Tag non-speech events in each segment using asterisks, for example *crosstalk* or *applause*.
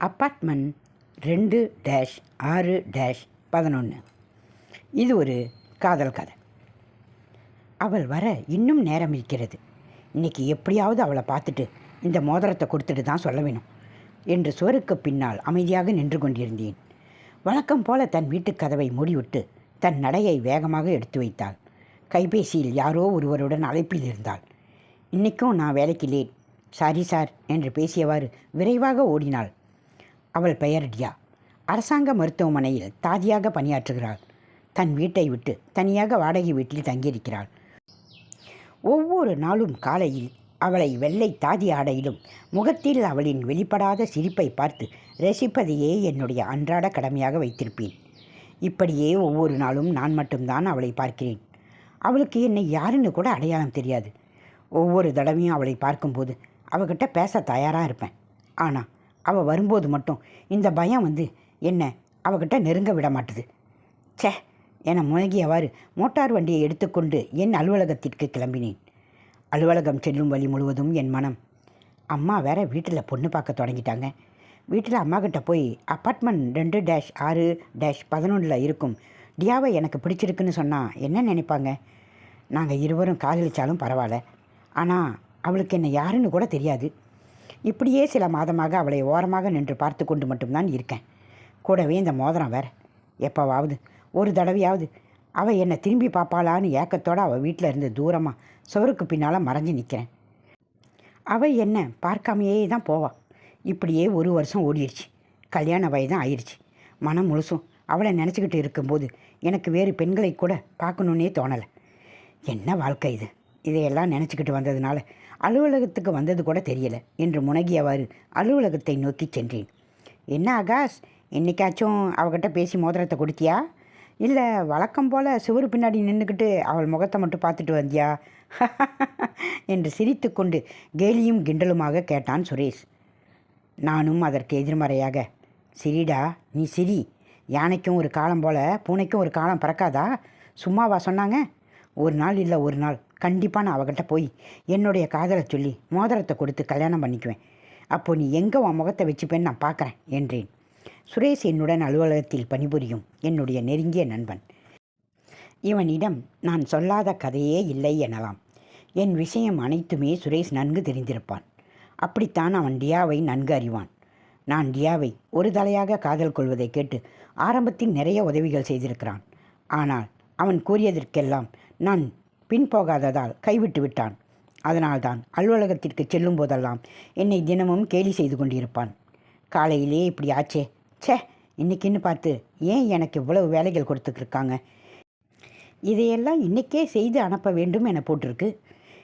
Apartment ரெண்டு dash ஆறு dash பதினொன்று இது ஒரு காதல் கதை. அவள் வர இன்னும் நேரம் இருக்கிறது. இன்னைக்கு எப்படியாவது அவளை பார்த்துட்டு இந்த மோதிரத்தை கொடுத்துட்டு தான் சொல்ல வேணும் என்று சுவருக்கு பின்னால் அமைதியாக நின்று கொண்டிருந்தேன். வழக்கம் போல தன் வீட்டுக் கதவை மூடிவிட்டு தன் நடையை வேகமாக எடுத்து வைத்தாள். கைபேசியில் யாரோ ஒருவருடன் அழைப்பில் இருந்தாள். இன்றைக்கும் நான் வேலைக்கு லேட். சாரி சார் என்று பேசியவாறு விரைவாக ஓடினாள் அவள் பெயர் டியா அரசாங்க மருத்துவமனையில் தாதியாக பணியாற்றுகிறாள். தன் வீட்டை விட்டு தனியாக வாடகை வீட்டில் தங்கியிருக்கிறாள். ஒவ்வொரு நாளும் காலையில் அவளை வெள்ளை தாதி ஆடையிலும் முகத்தில் அவளின் வெளிப்படாத சிரிப்பை பார்த்து ரசிப்பதையே என்னுடைய அன்றாட கடமையாக வைத்திருப்பேன். இப்படியே ஒவ்வொரு நாளும் நான் மட்டும்தான் அவளை பார்க்கிறேன். அவளுக்கு என்னை யாருன்னு கூட அடையாளம் தெரியாது. ஒவ்வொரு தடவையும் அவளை பார்க்கும்போது அவகிட்ட பேச தயாராக இருப்பேன். ஆனால் அவள் வரும்போது மட்டும் இந்த பயம் வந்து என்ன அவகிட்ட நெருங்க விட மாட்டுது. சே என முழங்கியவாறு மோட்டார் வண்டியை எடுத்துக்கொண்டு என் அலுவலகத்திற்கு கிளம்பினேன். அலுவலகம் செல்லும் வழி முழுவதும் என் மனம். அம்மா வேற வீட்டில் பொண்ணு பார்க்க தொடங்கிட்டாங்க. வீட்டில் அம்மா கிட்ட போய் அப்பார்ட்மெண்ட் ரெண்டு டேஷ் ஆறு டேஷ் பதினொன்றில் இருக்கும். டியாவை எனக்கு பிடிச்சிருக்குன்னு சொன்னால் என்ன நினைப்பாங்க? நாங்கள் இருவரும் காதலிச்சாலும் பரவாயில்ல. ஆனால் அவளுக்கு என்னை யாருன்னு கூட தெரியாது. இப்படியே சில மாதமாக அவளை ஓரமாக நின்று பார்த்து கொண்டு மட்டும்தான் இருக்கேன். கூடவே இந்த மோதிரம் வேற. எப்போவாவது ஒரு தடவையாவது அவள் என்னை திரும்பி பார்ப்பாளான்னு ஏக்கத்தோடு அவள் வீட்டில் இருந்து தூரமாக சுவருக்கு பின்னால் மறைஞ்சு நிற்கிறேன் அவள் என்ன பார்க்காமையே தான் போவாள் இப்படியே ஒரு வருஷம் ஓடிடுச்சு கல்யாண வயதும் ஆயிடுச்சு மனம் முழுசும் அவளை நினச்சிக்கிட்டு இருக்கும்போது எனக்கு வேறு பெண்களை கூட பார்க்கணுன்னே தோணலை. என்ன வாழ்க்கை இது? இதையெல்லாம் நினச்சிக்கிட்டு வந்ததுனால அலுவலகத்துக்கு வந்தது கூட தெரியல. என்று முனகியவாறு அலுவலகத்தை நோக்கி சென்றேன். என்ன ஆகாஷ் என்னைக்காச்சும் அவகிட்ட பேசி மோதிரத்தை கொடுத்தியா? இல்லை வழக்கம் போல் சுவர் பின்னாடி நின்றுக்கிட்டு அவள் முகத்தை மட்டும் பார்த்துட்டு வந்தியா? *laughs* என்று சிரித்துக்கொண்டு கேலியும் கிண்டலுமாக கேட்டான் சுரேஷ். நானும் அதற்கு எதிர்மறையாக. சிரிடா நீ சிரி. யானைக்கும் ஒரு காலம் போல் பூனைக்கும் ஒரு காலம் பறக்காதா? சும்மாவா சொன்னாங்க? ஒரு நாள் இல்லை ஒரு நாள். கண்டிப்பாக நான் அவகிட்ட போய் என்னுடைய காதலை சொல்லி மோதிரத்தை கொடுத்து கல்யாணம் பண்ணிக்குவேன். அப்போ நீ எங்கே உன் முகத்தை வச்சுப்பேன்னு நான் பார்க்குறேன் என்றேன். சுரேஷ் என்னுடன் அலுவலகத்தில் பணிபுரியும் என்னுடைய நெருங்கிய நண்பன். இவனிடம் நான் சொல்லாத கதையே இல்லை எனலாம். என் விஷயம் அனைத்துமே சுரேஷ் நன்கு தெரிந்திருப்பான். அப்படித்தான் அவன் டியாவை நன்கு அறிவான். நான் டியாவை ஒரு தலையாக காதல் கொள்வதை கேட்டு ஆரம்பத்தில் நிறைய உதவிகள் செய்திருக்கிறான். ஆனால் அவன் கூறியதற்கெல்லாம் நான் பின்போகாததால் கைவிட்டு விட்டான். அதனால்தான் அலுவலகத்திற்கு செல்லும் போதெல்லாம் என்னை தினமும் கேலி செய்து கொண்டிருப்பான். காலையிலே இப்படி ஆச்சே. ச்சே இன்னைக்குன்னு பார்த்து ஏன் எனக்கு இவ்வளவு வேலைகள் கொடுத்துட்ருக்காங்க இதையெல்லாம் இன்றைக்கே செய்து அனுப்ப வேண்டும் என போட்டிருக்கு.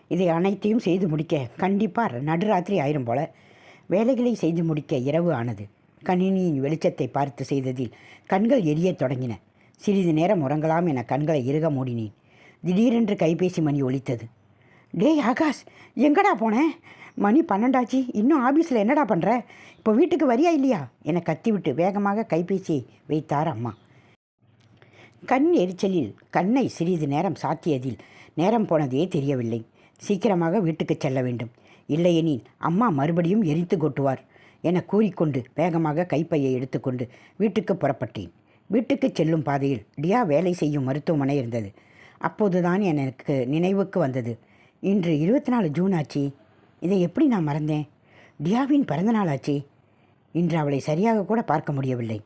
இதை அனைத்தையும் செய்து முடிக்க கண்டிப்பாக நடுராத்திரி ஆயிரும் போல. வேலைகளை செய்து முடிக்க இரவு ஆனது. கணினியின் வெளிச்சத்தை பார்த்து செய்ததில் கண்கள் எரியத் தொடங்கின. சிறிது நேரம் உறங்கலாம் என கண்களை இறுக மூடினேன். திடீரென்று கைபேசி மணி ஒலித்தது. டேய் ஆகாஷ் எங்கடா போனேன் மணி பன்னெண்டாச்சு. இன்னும் ஆபீஸில் என்னடா பண்ணுற இப்போ வீட்டுக்கு வரியா இல்லையா? என கத்திவிட்டு வேகமாக கைபேசியை வைத்தார் அம்மா. கண் எரிச்சலில் கண்ணை சிறிது நேரம் சாத்தியதில் நேரம் போனதே தெரியவில்லை. சீக்கிரமாக வீட்டுக்கு செல்ல வேண்டும். இல்லையெனில் அம்மா மறுபடியும் எரித்து கொட்டுவார் என கூறிக்கொண்டு வேகமாக கைப்பையை எடுத்துக்கொண்டு வீட்டுக்கு புறப்பட்டேன். வீட்டுக்கு செல்லும் பாதையில் டியா வேலை செய்யும் மருத்துவமனை இருந்தது. அப்போதுதான் எனக்கு நினைவுக்கு வந்தது. இன்று இருபத்தி நாலு ஜூன் ஆச்சு. இதை எப்படி நான் மறந்தேன்? டியாவின் பிறந்தநாள் ஆச்சு. இன்று அவளை சரியாக கூட பார்க்க முடியவில்லை.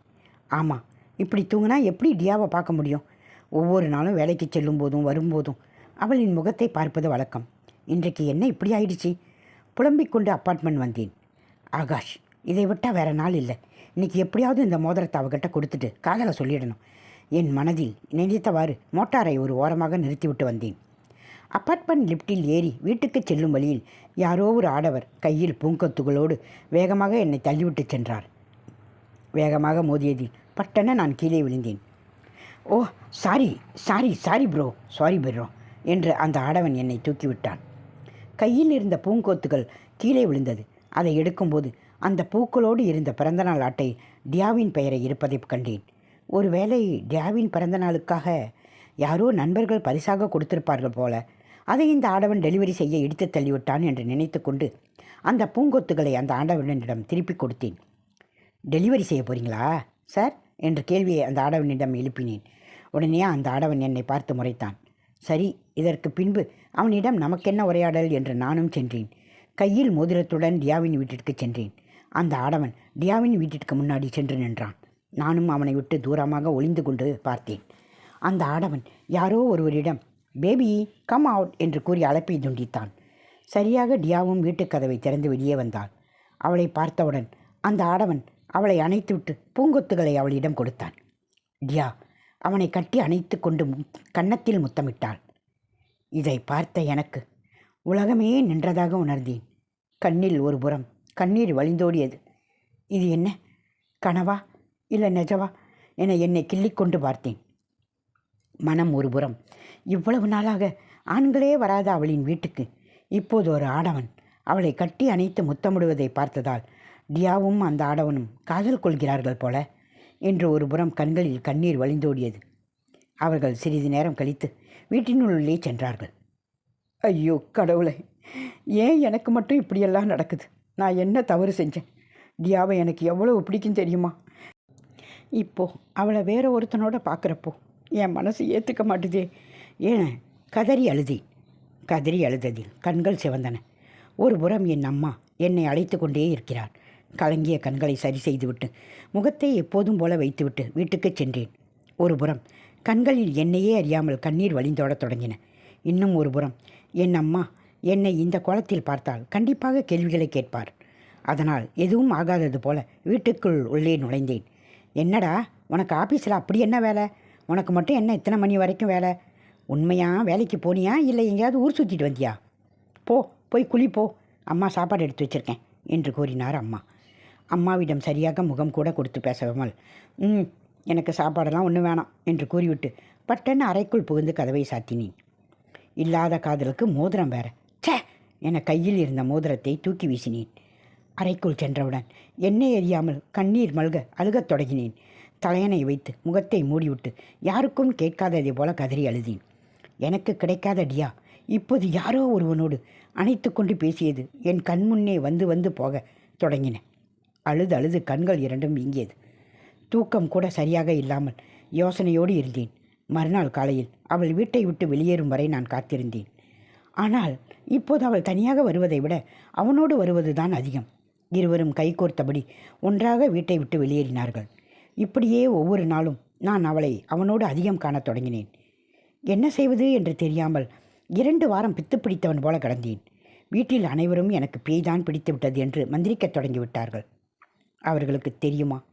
ஆமாம் இப்படி தூங்கினா எப்படி டியாவை பார்க்க முடியும்? ஒவ்வொரு நாளும் வேலைக்கு செல்லும் போதும் வரும்போதும் அவளின் முகத்தை பார்ப்பது வழக்கம். இன்றைக்கு என்ன இப்படி ஆயிடுச்சு? புலம்பிக் கொண்டு அப்பார்ட்மெண்ட் வந்தேன். ஆகாஷ் இதை விட்டால் வேற நாள் இல்லை. இன்றைக்கி எப்படியாவது இந்த மோதிரத்தை அவகிட்ட கொடுத்துட்டு காதலை சொல்லிடணும். என் மனதில் நினைத்தவாறு மோட்டாரை ஒரு ஓரமாக நிறுத்திவிட்டு வந்தேன். அப்பார்ட்மெண்ட் லிஃப்ட்டில் ஏறி வீட்டுக்கு செல்லும் வழியில் யாரோ ஒரு ஆடவர் கையில் பூங்கொத்துகளோடு வேகமாக என்னை தள்ளிவிட்டு சென்றார். வேகமாக மோதியதில் பட்டென நான் கீழே விழுந்தேன். ஓ sorry sorry sorry bro sorry bro என்று அந்த ஆடவன் என்னை தூக்கிவிட்டான். கையில் இருந்த பூங்கொத்துகள் கீழே விழுந்தது. அதை எடுக்கும்போது அந்த பூக்களோடு இருந்த பிறந்தநாள் அட்டை டியாவின் பெயரை இருப்பதைக் கண்டேன். ஒருவேளை டியாவின் பிறந்தநாளுக்காக யாரோ நண்பர்கள் பரிசாக கொடுத்திருப்பார்கள் போல. அதை இந்த ஆடவன் டெலிவரி செய்ய இடித்து தள்ளிவிட்டான் என்று நினைத்து கொண்டு அந்த பூங்கொத்துகளை அந்த ஆடவனிடம் திருப்பி கொடுத்தேன். டெலிவரி செய்ய போகிறீங்களா சார்? என்ற கேள்வியை அந்த ஆடவனிடம் எழுப்பினேன். உடனே அந்த ஆடவன் என்னை பார்த்து முறைத்தான். சரி இதற்கு பின்பு அவனிடம் நமக்கென்ன உரையாடல்? என்று நானும் சென்றேன். கையில் மோதிரத்துடன் டியாவின் வீட்டிற்கு சென்றேன். அந்த ஆடவன் டியாவின் வீட்டிற்கு முன்னாடி சென்று நின்றான். நானும் அவனை விட்டு தூரமாக ஒளிந்து கொண்டு பார்த்தேன். அந்த ஆடவன் யாரோ ஒருவரிடம் பேபி கம் அவுட் என்று கூறி அழைப்பை துண்டித்தான். சரியாக டியாவும் வீட்டுக் கதவை திறந்து வெளியே வந்தாள். அவளை பார்த்தவுடன் அந்த ஆடவன் அவளை அணைத்துவிட்டு பூங்கொத்துகளை அவளிடம் கொடுத்தான். டியா அவனை கட்டி அணைத்து கொண்டு கன்னத்தில் முத்தமிட்டாள். இதை பார்த்த எனக்கு உலகமே நின்றதாக உணர்ந்தேன். கண்ணில் ஒரு புறம் கண்ணீர் வழிந்தோடியது. இது என்ன? கனவா? இல்லை நிஜவா என என்னை கிள்ளிக்கொண்டு பார்த்தேன். மனம் ஒரு புறம். இவ்வளவு நாளாக ஆண்களே வராத அவளின் வீட்டுக்கு. இப்போது ஒரு ஆடவன். அவளை கட்டி அணைத்து முத்தமிடுவதை பார்த்ததால் டியாவும் அந்த ஆடவனும் காதல் கொள்கிறார்கள் போல என்று ஒரு புறம் கண்களில் கண்ணீர் வழிந்தோடியது. அவர்கள் சிறிது நேரம் கழித்து வீட்டினுள்ளே சென்றார்கள். ஐயோ கடவுளை! ஏன் எனக்கு மட்டும் இப்படியெல்லாம் நடக்குது? நான் என்ன தவறு செஞ்சேன்? டியாவை எனக்கு எவ்வளவு பிடிக்கும் தெரியுமா? இப்போ அவளை வேற ஒருத்தனோட பார்க்குறப்போ என் மனசு ஏற்றுக்க மாட்டுதே. ஏன்? கதறி அழுதேன் கதறி அழுததில் கண்கள் சிவந்தன. ஒரு புறம் என் அம்மா என்னை அழைத்து கொண்டே இருக்கிறார் கலங்கிய கண்களை சரி செய்துவிட்டு முகத்தை எப்போதும் போல வைத்துவிட்டு வீட்டுக்கு சென்றேன். ஒரு புறம் கண்களில் என்னையே அறியாமல் கண்ணீர் வழிந்தோடத் தொடங்கின. இன்னும் ஒரு புறம் என் அம்மா என்னை இந்த கோலத்தில் பார்த்தால் கண்டிப்பாக கேள்விகளை கேட்பார். அதனால் எதுவும் ஆகாதது போல வீட்டுக்குள் உள்ளே நுழைந்தேன். என்னடா உனக்கு ஆஃபீஸில் அப்படி என்ன வேலை? உனக்கு மட்டும் என்ன இத்தனை மணி வரைக்கும் வேலை? உண்மையாக வேலைக்கு போனியா இல்லை எங்கேயாவது ஊர் சுற்றிட்டு வந்தியா? போ போய் குழி போ. அம்மா சாப்பாடு எடுத்து வச்சிருக்கேன் என்று கூறினார் அம்மா. அம்மாவிடம் சரியாக முகம் கூட கொடுத்து பேசாமல் ம் எனக்கு சாப்பாடெல்லாம் ஒன்றும் வேணாம் என்று கூறிவிட்டு பட்டன்னு அறைக்குள் புகுந்து கதவை சாத்தினேன். இல்லாத காதலுக்கு மோதிரம் வேற. ச்சே என கையில் இருந்த மோதிரத்தை தூக்கி வீசினேன். அறைக்குள் சென்றவுடன் என்னை அறியாமல் கண்ணீர் மல்க அழுகத் தொடங்கினேன். தலையணை வைத்து முகத்தை மூடிவிட்டு யாருக்கும் கேட்காததை போல கதறி அழுதேன். எனக்கு கிடைக்காத டியா இப்போது யாரோ ஒருவனோடு அணைத்து கொண்டு பேசியது என் கண் முன்னே வந்து வந்து போக தொடங்கின. அழுது அழுது கண்கள் இரண்டும் வீங்கியது. தூக்கம் கூட சரியாக இல்லாமல் யோசனையோடு இருந்தேன். மறுநாள் காலையில் அவள் வீட்டை விட்டு வெளியேறும் வரை நான் காத்திருந்தேன். ஆனால் இப்போது அவள் தனியாக வருவதை விட அவனோடு வருவதுதான் அதிகம். இருவரும் கைகோர்த்தபடி ஒன்றாக வீட்டை விட்டு வெளியேறினார்கள். இப்படியே ஒவ்வொரு நாளும் நான் அவளை அவனோடு அதிகம் காணத் தொடங்கினேன். என்ன செய்வது? என்று தெரியாமல் இரண்டு வாரம் பித்து பிடித்தவன் போல கடந்தேன். வீட்டில் அனைவரும் எனக்கு பேய்தான் பிடித்து விட்டது என்று மந்திரிக்கத் தொடங்கிவிட்டார்கள் அவர்களுக்கு தெரியுமா?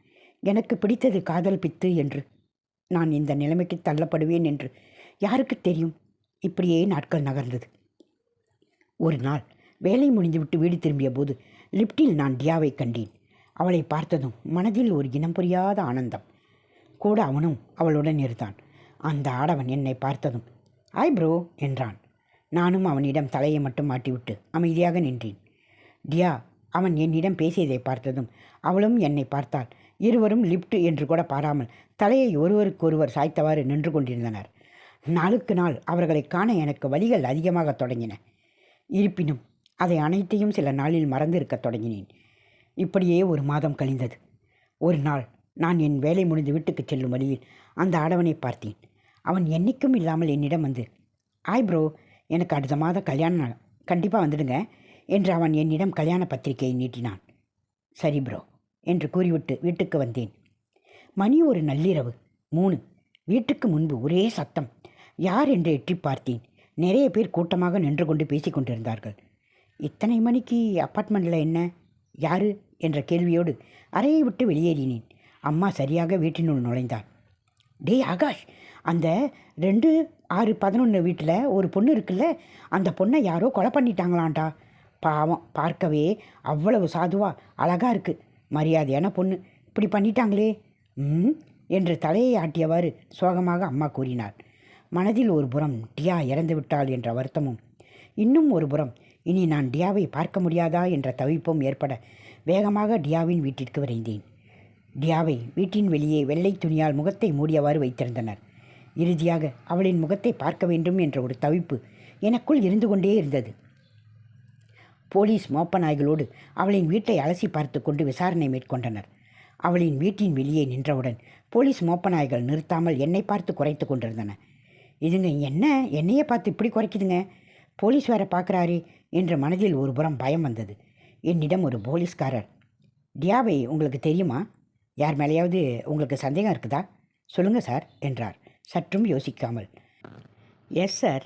எனக்கு பிடித்தது காதல் பித்து என்று. நான் இந்த நிலைமைக்கு தள்ளப்படுவேன் என்று. யாருக்கு தெரியும்? இப்படியே நாட்கள் நகர்ந்தது. ஒரு நாள் வேலை முடிந்துவிட்டு வீடு திரும்பிய போது லிப்டில் நான் டியாவை கண்டேன். அவளை பார்த்ததும் மனதில் ஒரு இனம் புரியாத ஆனந்தம். கூட அவனும் அவளுடன் இருந்தான். அந்த ஆடவன் என்னை பார்த்ததும் ஆய் ப்ரோ என்றான். நானும் அவனிடம் தலையை மட்டும் மாட்டிவிட்டு அமைதியாக நின்றேன். டியா அவன் என்னிடம் பேசியதை பார்த்ததும் அவளும் என்னை பார்த்தாள். இருவரும் லிப்ட் என்று கூட பாராமல் தலையை ஒருவருக்கொருவர் சாய்த்தவாறு நின்று கொண்டிருந்தனர். நாளுக்கு நாள் அவர்களை காண எனக்கு வழிகள் அதிகமாக தொடங்கின. இருப்பினும் அதை அனைத்தையும் சில நாளில் மறந்திருக்கத் தொடங்கினேன். இப்படியே ஒரு மாதம் கழிந்தது. ஒரு நாள் நான் என் வேலை முடிந்து வீட்டுக்கு செல்லும் வழியில் அந்த ஆடவனை பார்த்தேன். அவன் என்றைக்கும் இல்லாமல் என்னிடம் வந்து ஆய் ப்ரோ எனக்கு அடுத்த மாதம் கல்யாணம் கண்டிப்பாக வந்துடுங்க என்று அவன் என்னிடம் கல்யாண பத்திரிகையை நீட்டினான். சரி ப்ரோ என்று கூறிவிட்டு வீட்டுக்கு வந்தேன். மணி ஒரு நள்ளிரவு. மூணு. வீட்டுக்கு முன்பு ஒரே சத்தம். யார்? என்று எட்டி பார்த்தேன். நிறைய பேர் கூட்டமாக நின்று கொண்டு பேசிக் கொண்டிருந்தார்கள். இத்தனை மணிக்கு அப்பார்ட்மெண்ட்டில் என்ன? யாரு? என்ற கேள்வியோடு அறையை விட்டு வெளியேறினேன். அம்மா சரியாக வீட்டினுள் நுழைந்தாள். டேய் ஆகாஷ் அந்த ரெண்டு ஆறு பதினொன்று வீட்டில் ஒரு பொண்ணு இருக்குல்ல? அந்த பொண்ணை யாரோ கொலை பண்ணிட்டாங்களான்டா. பாவம் பார்க்கவே அவ்வளவு சாதுவாக அழகாக இருக்குது மரியாதையான பொண்ணு. இப்படி பண்ணிட்டாங்களே. ம் என்று தலையை ஆட்டியவாறு சோகமாக அம்மா கூறினார் மனதில் ஒரு புறம் டியா இறந்து விட்டாள் என்ற வருத்தமும் இன்னும் ஒரு புறம் இனி நான் டியாவை பார்க்க முடியாதா என்ற தவிப்பும் ஏற்பட வேகமாக டியாவின் வீட்டிற்கு விரைந்தேன். டியாவை வீட்டின் வெளியே வெள்ளை துணியால் முகத்தை மூடியவாறு வைத்திருந்தனர். இறுதியாக அவளின் முகத்தை பார்க்க வேண்டும் என்ற ஒரு தவிப்பு எனக்குள் இருந்து கொண்டே இருந்தது. போலீஸ் மோப்ப நாய்களோடு அவளின் வீட்டை அலசி பார்த்து கொண்டு விசாரணை மேற்கொண்டனர். அவளின் வீட்டின் வெளியே நின்றவுடன் போலீஸ் மோப்ப நாய்கள் நிறுத்தாமல் என்னை பார்த்து குறைத்து கொண்டிருந்தன. இதுங்க என்ன? என்னையே பார்த்து இப்படி குறைக்குதுங்க? போலீஸ் வேற பார்க்குறாரு என்ற மனதில் ஒரு புறம் பயம் வந்தது. என்னிடம் ஒரு போலீஸ்காரர் டியாவை உங்களுக்கு தெரியுமா? யார் மேலேயாவது உங்களுக்கு சந்தேகம் இருக்குதா? சொல்லுங்கள் சார் என்றார். சற்றும் யோசிக்காமல் எஸ் சார்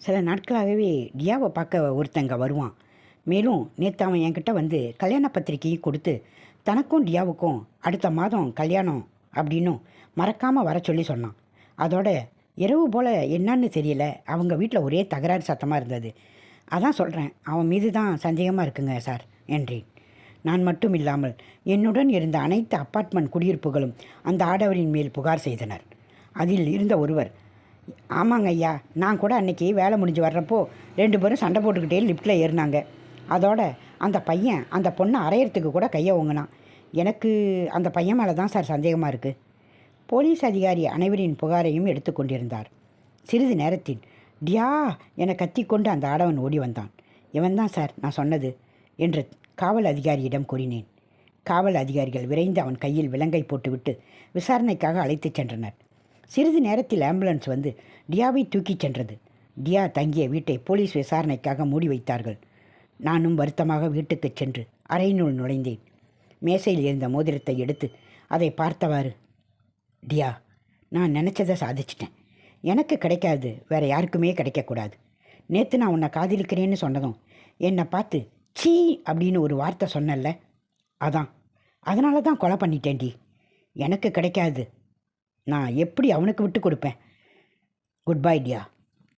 சில நாட்களாகவே டியாவை பார்க்க ஒருத்தங்க வருவான். மேலும் நேற்று அவன் என்கிட்ட வந்து கல்யாண பத்திரிகையும் கொடுத்து தனக்கும் டியாவுக்கும் அடுத்த மாதம் கல்யாணம் அப்படின்னும் மறக்காமல் வர சொல்லி சொன்னான். அதோட இரவு போல் என்னன்னு தெரியல. அவங்க வீட்டில் ஒரே தகராறு சத்தமாக இருந்தது. அதான் சொல்கிறேன் அவன் மீது தான் சந்தேகமாக இருக்குங்க சார் என்றேன். நான் மட்டும் இல்லாமல் என்னுடன் இருந்த அனைத்து அப்பார்ட்மெண்ட் குடியிருப்புகளும் அந்த ஆடவரின் மேல் புகார் செய்தனர். அதில் இருந்த ஒருவர் ஆமாங்க ஐயா நான் கூட அன்றைக்கி வேலை முடிஞ்சு வர்றப்போ ரெண்டு பேரும் சண்டை போட்டுக்கிட்டே லிஃப்ட்டில் ஏறினாங்க. அதோட அந்த பையன் அந்த பொண்ணை அரையிறதுக்கு கூட கையை ஓங்கினான். எனக்கு அந்த பையன் மேலே தான் சார் சந்தேகமாக இருக்குது போலீஸ் அதிகாரி அனைவரின் புகாரையும் எடுத்துக்கொண்டிருந்தார் சிறிது நேரத்தில் டியா என கத்திக்கொண்டு அந்த ஆடவன் ஓடி வந்தான். இவன்தான் சார் நான் சொன்னது? என்று காவல் அதிகாரியிடம் கூறினேன். காவல் அதிகாரிகள் விரைந்து அவன் கையில் விலங்கை போட்டுவிட்டு விசாரணைக்காக அழைத்துச் சென்றனர். சிறிது நேரத்தில் ஆம்புலன்ஸ் வந்து டியாவை தூக்கிச் சென்றது. டியா தங்கிய வீட்டை போலீஸ் விசாரணைக்காக மூடி வைத்தார்கள். நானும் வருத்தமாக வீட்டுக்குச் சென்று அறையினுள் நுழைந்தேன். மேசையில் இருந்த மோதிரத்தை எடுத்து அதை பார்த்தவாறு டியா நான் நினச்சதை சாதிச்சிட்டேன். எனக்கு கிடைக்காது வேற யாருக்குமே கிடைக்கக்கூடாது. நேற்று நான் உன்னை காதலிக்கிறேன்னு சொன்னதும் என்னை பார்த்து சீ அப்படின்னு ஒரு வார்த்தை சொன்னல அதான். அதனால தான் கொலை பண்ணிட்டேன்டி எனக்கு கிடைக்காது. நான் எப்படி அவனுக்கு விட்டு கொடுப்பேன்? குட் பை டியா.